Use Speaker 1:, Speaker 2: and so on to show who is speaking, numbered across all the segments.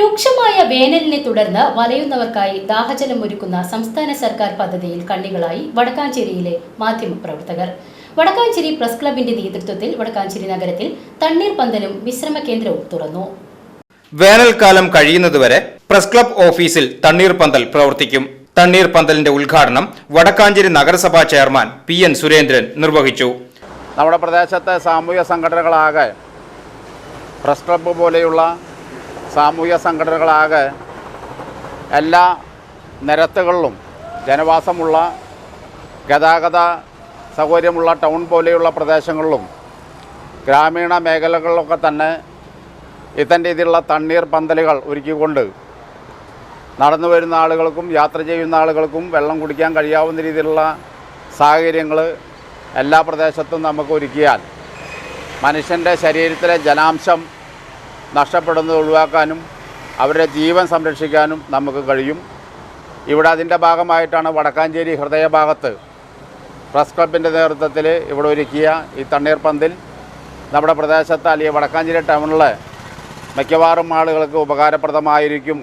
Speaker 1: രൂക്ഷമായ വേനലിനെ തുടർന്ന് വലയുന്നവർക്കായി ദാഹജലം ഒരുക്കുന്ന സംസ്ഥാന സർക്കാർ പദ്ധതിയിൽ കണ്ണികളായി വടക്കാഞ്ചേരിയിലെ മാധ്യമപ്രവർത്തകർ. വടക്കാഞ്ചേരി പ്രസ് ക്ലബിന്റെ നേതൃത്വത്തിൽ വടക്കാഞ്ചേരി നഗരത്തിൽ തണ്ണീർ പന്തലും വിശ്രമ കേന്ദ്രവും തുറന്നു.
Speaker 2: വേനൽക്കാലം കഴിയുന്നതുവരെ പ്രസ് ക്ലബ് ഓഫീസിൽ തണ്ണീർ പന്തൽ പ്രവർത്തിക്കും. തണ്ണീർ പന്തലിന്റെ ഉദ്ഘാടനം വടക്കാഞ്ചേരി നഗരസഭാ ചെയർമാൻ പി എൻ സുരേന്ദ്രൻ നിർവഹിച്ചു.
Speaker 3: നമ്മുടെ പ്രദേശത്തെ സാമൂഹ്യ സംഘടനകളാകെ പ്രസ് ക്ലബ്ബ് പോലെയുള്ള സാമൂഹ്യ സംഘടനകളാകെ എല്ലാ നിരത്തുകളിലും ജനവാസമുള്ള ഗതാഗത സൗകര്യമുള്ള ടൗൺ പോലെയുള്ള പ്രദേശങ്ങളിലും ഗ്രാമീണ മേഖലകളിലൊക്കെ തന്നെ ഇത്തരം രീതിയിലുള്ള തണ്ണീർ പന്തലുകൾ ഒരുക്കിക്കൊണ്ട് നടന്നു വരുന്ന ആളുകൾക്കും യാത്ര ചെയ്യുന്ന ആളുകൾക്കും വെള്ളം കുടിക്കാൻ കഴിയാവുന്ന രീതിയിലുള്ള സാഹചര്യങ്ങൾ എല്ലാ പ്രദേശത്തും നമുക്ക് ഒരുക്കിയാൽ മനുഷ്യന്റെ ശരീരത്തിലെ ജലാംശം നഷ്ടപ്പെടുന്നത് ഒഴിവാക്കാനും അവരുടെ ജീവൻ സംരക്ഷിക്കാനും നമുക്ക് കഴിയും. ഇവിടെ അതിന്റെ ഭാഗമായിട്ടാണ് വടക്കാഞ്ചേരി ഹൃദയഭാഗത്ത് പ്രസ് ക്ലബിന്റെ നേതൃത്വത്തിൽ ഇവിടെ ഒരുക്കിയ ഈ തണ്ണീർപ്പന്തിൽ നമ്മുടെ പ്രദേശത്ത് അല്ലെങ്കിൽ വടക്കാഞ്ചേരി ടൗണിലെ മിക്കവാറും ആളുകൾക്ക് ഉപകാരപ്രദമായിരിക്കും.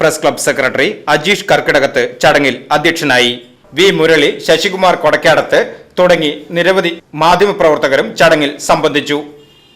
Speaker 2: Press club secretary Ajeesh Karkidakath ചടങ്ങിൽ അധ്യക്ഷനായി വി മുരളി ശശികുമാർ കൊടക്കാടത്ത് തുടങ്ങി നിരവധി മാധ്യമപ്രവർത്തകരും ചടങ്ങിൽ സംബന്ധിച്ചു.